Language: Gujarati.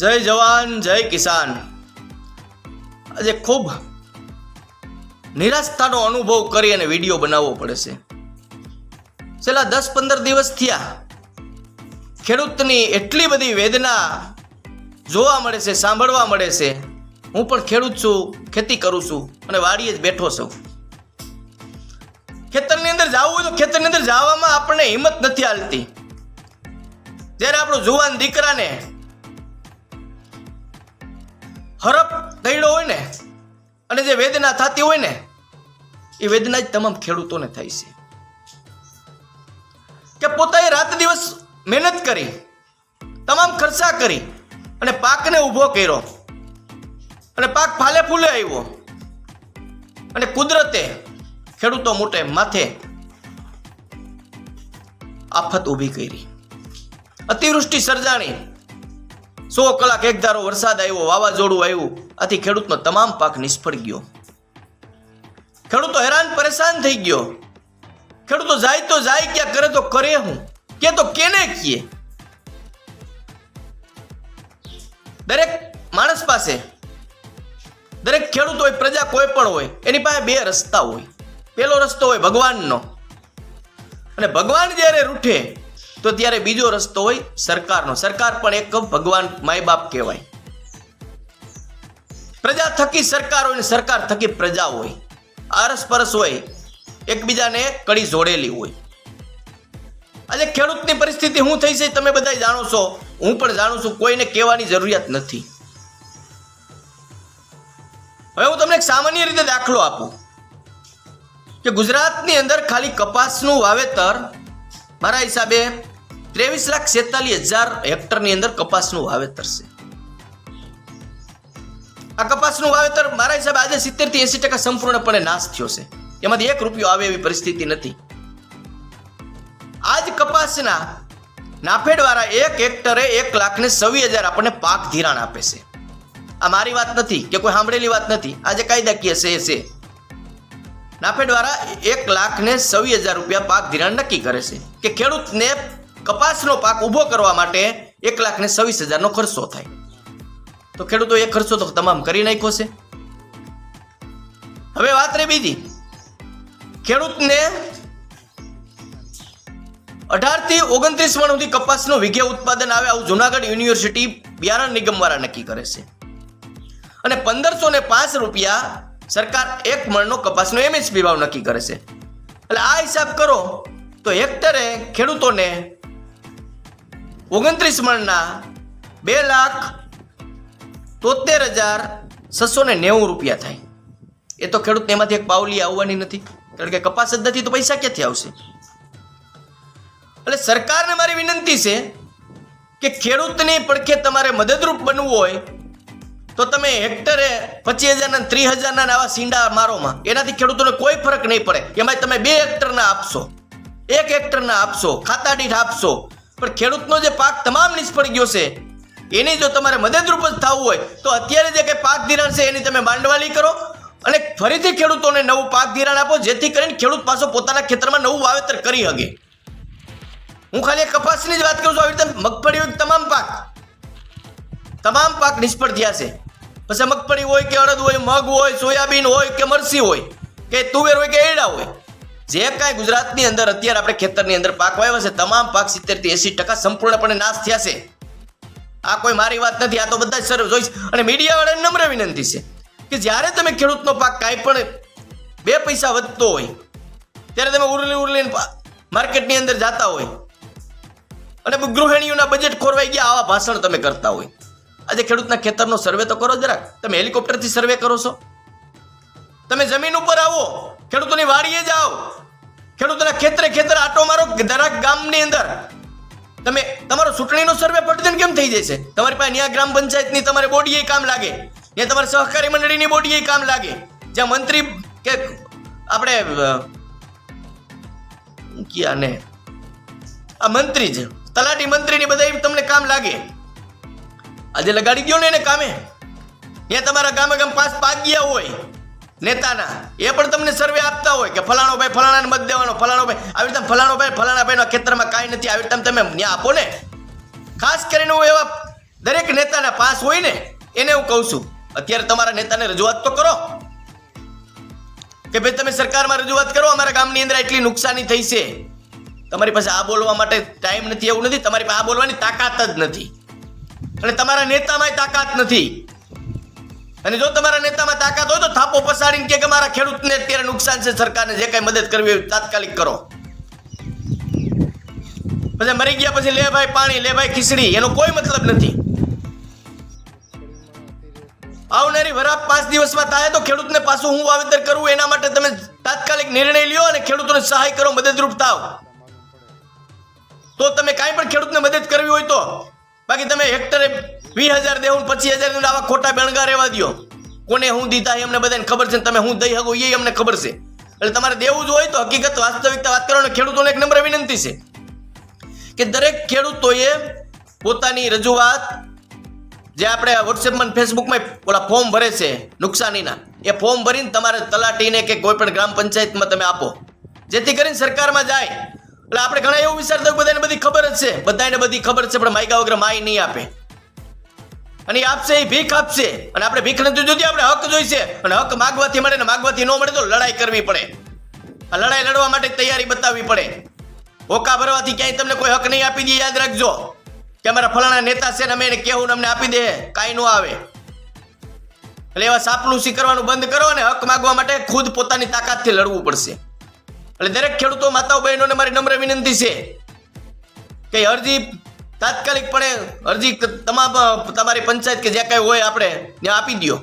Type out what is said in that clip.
જય જવાન, જય કિસાન. આજે ખૂબ નિરાશતાનો અનુભવ કરી અને વીડિયો બનાવવો પડે છે. છેલ્લા દસ પંદર દિવસ થયા, ખેડૂતની એટલી બધી વેદના જોવા મળે છે, સાંભળવા મળે છે. હું પણ ખેડૂત છું, ખેતી કરું છું અને વાડીએ જ બેઠો છું. ખેતરની અંદર જવું હોય તો ખેતરની અંદર જવામાં આપણને હિંમત નથી હાલતી. જ્યારે આપણો જુવાન દીકરાને હરપ દઈડો હોય ને, અને જે વેદના થતી હોય ને, એ વેદના જ તમામ ખેડૂતોને થાય છે. કે પોતાએ રાત દિવસ મહેનત કરી, તમામ ખર્ચા કરી, અને પાકને ઊભો કર્યો, અને પાક ફાલે ફૂલે આવ્યો, અને કુદરતે ખેડૂતો મોટે માથે આફત ઊભી કરી. અતિવૃષ્ટિ સર્જાણી સો કલાક એક ધારો વરસાદ આવ્યો, વાવાઝોડું આવ્યું, આથી ખેડૂતનો તમામ પાક નિષ્ફળ ગયો. ખેડૂતો હેરાન પરેશાન થઈ ગયો. ખેડૂતો જાય તો જાય, ક્યાં કરે તો કરે હું, કે તો કેને કીએ? દરેક માણસ પાસે, દરેક ખેડૂત હોય, પ્રજા કોઈ પણ હોય, એની પાસે બે રસ્તા હોય. પેલો રસ્તો હોય ભગવાનનો. અને ભગવાન જ્યારે રૂઠે તો ત્યારે બીજો રસ્તો હોય સરકારનો. સરકાર પણ એક ભગવાન માય બાપ કહેવાય. પ્રજા થકી સરકાર હોય સરકાર થકી પ્રજા હોય. આરસપરસ હોય, એકબીજાને કડી જોડેલી હોય. આજે ખેડૂતની પરિસ્થિતિ શું થઈ છે તમે બધા જાણો છો. હું પણ જાણું છું, કોઈને કહેવાની જરૂરિયાત નથી. હવે હું તમને સામાન્ય રીતે દાખલો આપું. કે ગુજરાતની અંદર ખાલી કપાસનું વાવેતર, મારા હિસાબે ત્રેવીસ લાખ છેતાલીસ હજાર હેક્ટરની અંદર કપાસનું વાવેતર છે. આ કપાસનું વાવેતર મારા હિસાબે આજે સિત્તેરથી એસી ટકા સંપૂર્ણપણે નાશ થયો છે. એમાંથી એક રૂપિયો આવે એવી પરિસ્થિતિ નથી. આજ કપાસના નાફેડ વાળા એક હેક્ટરે એક લાખ ને સવી હજાર આપણને પાક ધિરાણ આપે છે. આ મારી વાત નથી કે કોઈ સાંભળેલી વાત નથી. આજે કાયદાકીય છે એ છે. નાફેડ વાળા એક લાખ ને સવી હજાર રૂપિયા પાક ધિરાણ નક્કી કરે છે કે ખેડૂતને કપાસનો પાક ઊભો કરવા માટે એક લાખ ને સવીસ હજારનો ખર્ચો થાય. તો ખેડૂતો એ ખર્ચો તો તમામ કરી નાખ્યો છે. હવે વાત રહી બીજી. ખેડૂતને અઢારથી ઓગણત્રીસ મણ સુધી કપાસનું વિઘે ઉત્પાદન આવે આવું જુનાગઢ યુનિવર્સિટી બિયારણ નિગમ વાળા નક્કી કરે છે. અને પંદરસો ને પાંચ રૂપિયા સરકાર એક મણનો કપાસનો એમએસપી ભાવ નક્કી કરે છે. એટલે આ હિસાબ કરો તો હેક્ટરે ખેડૂતોને ઓગણત્રીસ મણના બે લાખ તોતેર હજાર છસો ને નેવું રૂપિયા થાય. એ તો ખેડૂતને એમાંથી એક પાવલી આવવાની નથી, કારણ કે કપાસ જ નથી તો પૈસા ક્યાંથી આવશે? એટલે સરકારને મારી વિનંતી છે કે ખેડૂતની પડખે તમારે મદદરૂપ બનવું હોય, તો તમે હેક્ટરે પચીસ હજારના ત્રીસ હજારના આવા સીંડા મારોમાં. એનાથી ખેડૂતોને કોઈ ફરક નહીં પડે. એમાં તમે બે હેક્ટરના આપશો. એક હેક્ટરના આપશો ખાતા દીઠ આપશો. પણ ખેડૂતનો જે પાક તમામ નિષ્ફળ ગયો છે, એની જો તમારે મદદરૂપ જ થવું હોય, તો અત્યારે જે કંઈ પાક ધિરાણ છે એની તમે માંડવાલી કરો અને ફરીથી ખેડૂતોને નવું પાક ધિરાણ આપો, જેથી કરીને ખેડૂત પાછો પોતાના ખેતરમાં નવું વાવેતર કરી શકે. હું ખાલી કપાસની જ વાત કરું છું, આવી રીતે મગફળી હોય તમામ પાક તમામ પાક નિષ્ફળ થયા છે. પછી મગફળી હોય કે અડદ હોય, મગ હોય, સોયાબીન હોય કે મરસી હોય, કે તુવેર હોય કે એડા હોય જે કાંઈ ગુજરાતની અંદર અત્યારે આપણે ખેતરની અંદર પાક વાવ્યા છે, તમામ પાક સિત્તેરથી એંસી ટકા સંપૂર્ણપણે નાશ થયા છે. આ કોઈ મારી વાત નથી, આ તો બધા જ સર્વ જોઈશ. અને મીડિયાવાળાને નમ્ર વિનંતી છે કે જ્યારે તમે ખેડૂતનો પાક કાંઈ પણ બે પૈસા વધતો હોય, ત્યારે તમે ઉરલી ઉરલીને માર્કેટની અંદર જાતા હોય. અને ગૃહિણીઓના બજેટ ખોરવાઈ ગયા, આવા ભાષણ તમે કરતા હોય. આજે ખેડૂતના ખેતરનો સર્વે તો કરો જરાક. તમે હેલિકોપ્ટરથી સર્વે કરો છો. તમે જમીન ઉપર આવો, ખેડૂતોની વાડીએ જાઓ. ખેડૂતોના ખેતરે ખેતર આટો મારો દરેક ગામની અંદર. તમે તમારો ચૂંટણીનો સર્વે પટદન કેમ થઈ જશે? તમારી પાસે ત્યાં ગ્રામ પંચાયતની તમારે બોડીએ કામ લાગે. એ તમારી સહકારી મંડળીની બોડીએ કામ લાગે. જ્યાં મંત્રી કે આપણે અ, ક્યાં ને આ મંત્રી જ તલાટી મંત્રીની બધા તમને કામ લાગે. આજે લગાડી દો ને એને કામે. ત્યાં તમારા ગામે ગામ પાસ પાગ્યા હોય. નેતાના. એ પણ તમને સર્વે આપતા હોય કે ફલાણો ભાઈ ફલાણાને મત દેવાનો ફલાણો ભાઈ આવી રીતે ફલાણો ભાઈ ફલાણા ભાઈના ખેતરમાં કાંઈ નથી, આવી રીતે તમે ન્યા આપો ને. ખાસ કરીને હું એવા દરેક નેતાના પાસ હોય ને, એને હું કહું છું. અત્યારે તમારા નેતાને રજૂઆત તો કરો. કે ભાઈ, તમે સરકારમાં રજૂઆત કરો, અમારા ગામની અંદર એટલી નુકસાની થઈ છે. તમારી પાસે આ બોલવા માટે ટાઈમ નથી, એવું નથી. તમારી પાસે આ બોલવાની તાકાત જ નથી. અને તમારા નેતામાં તાકાત નથી. અને જો તમારા નેતામાં તાકાત હોય તો થાપો પસાડીને કે મારા ખેડૂતને અત્યારે નુકસાન છે સરકારને જે કઈ મદદ કરવી હોય તાત્કાલિક કરો. પછી મરી ગયા પછી લે ભાઈ પાણી, લે ભાઈ ખીચડી, એનો કોઈ મતલબ નથી. આવનારી વરાપ પાંચ દિવસમાં થાય તો ખેડૂતને પાછું હું વાવેતર કરવું એના માટે તમે તાત્કાલિક નિર્ણય લ્યો અને ખેડૂતોને સહાય કરો, મદદરૂપ થાવ. તો તમે કાંઈ પણ ખેડૂતને મદદ કરવી હોય તો બાકી તમે હેક્ટરે વીસ હજાર દેવું પચીસ હજાર આવા ખોટા બેણગા રહેવા દ્યો. કોને હું દીધા એ અમને બધાને ખબર છે તમે હું દઈ શકો એ અમને ખબર છે. એટલે તમારે દેવું જ હોય તો હકીકત વાસ્તવિકતા વાત કરો અને ખેડૂતોને એક નંબર વિનંતી છે કે દરેક ખેડૂતોએ પોતાની રજૂઆત જે આપણે વોટ્સએપમાં ફેસબુકમાં ઓલા ફોર્મ ભરે છે નુકસાનીના, એ ફોર્મ ભરીને તમારે તલાટીને કે કોઈ પણ ગ્રામ પંચાયતમાં તમે આપો. જેથી કરીને સરકારમાં જાય. એટલે આપણે ઘણા એવું વિચારતા હોય, બધાને બધી ખબર જ છે. બધાને બધી ખબર છે, પણ માયકા વગર માય નહીં આપે. અને આપશે, એ ભીખ આપશે. અને આપણે ભીખ નથી જોતી આપણે હક જોઈશે. અને હક માગવાથી મળે ને માગવાથી ન મળે તો લડાઈ કરવી પડે. આ લડાઈ લડવા માટે તૈયારી બતાવવી પડે. હોકા ભરવાથી ક્યાંય તમને કોઈ હક નહીં આપી દે, યાદ રાખજો. કે અમારા ફલાણા નેતા છે ને અમે એને કહેવું અમને આપી દે, કાંઈ ન આવે. એટલે એવા સાપલુસી કરવાનું બંધ કરો અને હક માગવા માટે ખુદ પોતાની તાકાતથી લડવું પડશે. એટલે દરેક ખેડૂતો માતાઓ બહેનોને મારી નમ્ર વિનંતી છે કે અરજી તાત્કાલિકપણે અરજી તમામ, તમારી પંચાયત કે જ્યાં કાંઈ હોય આપણે ત્યાં આપી દ્યો.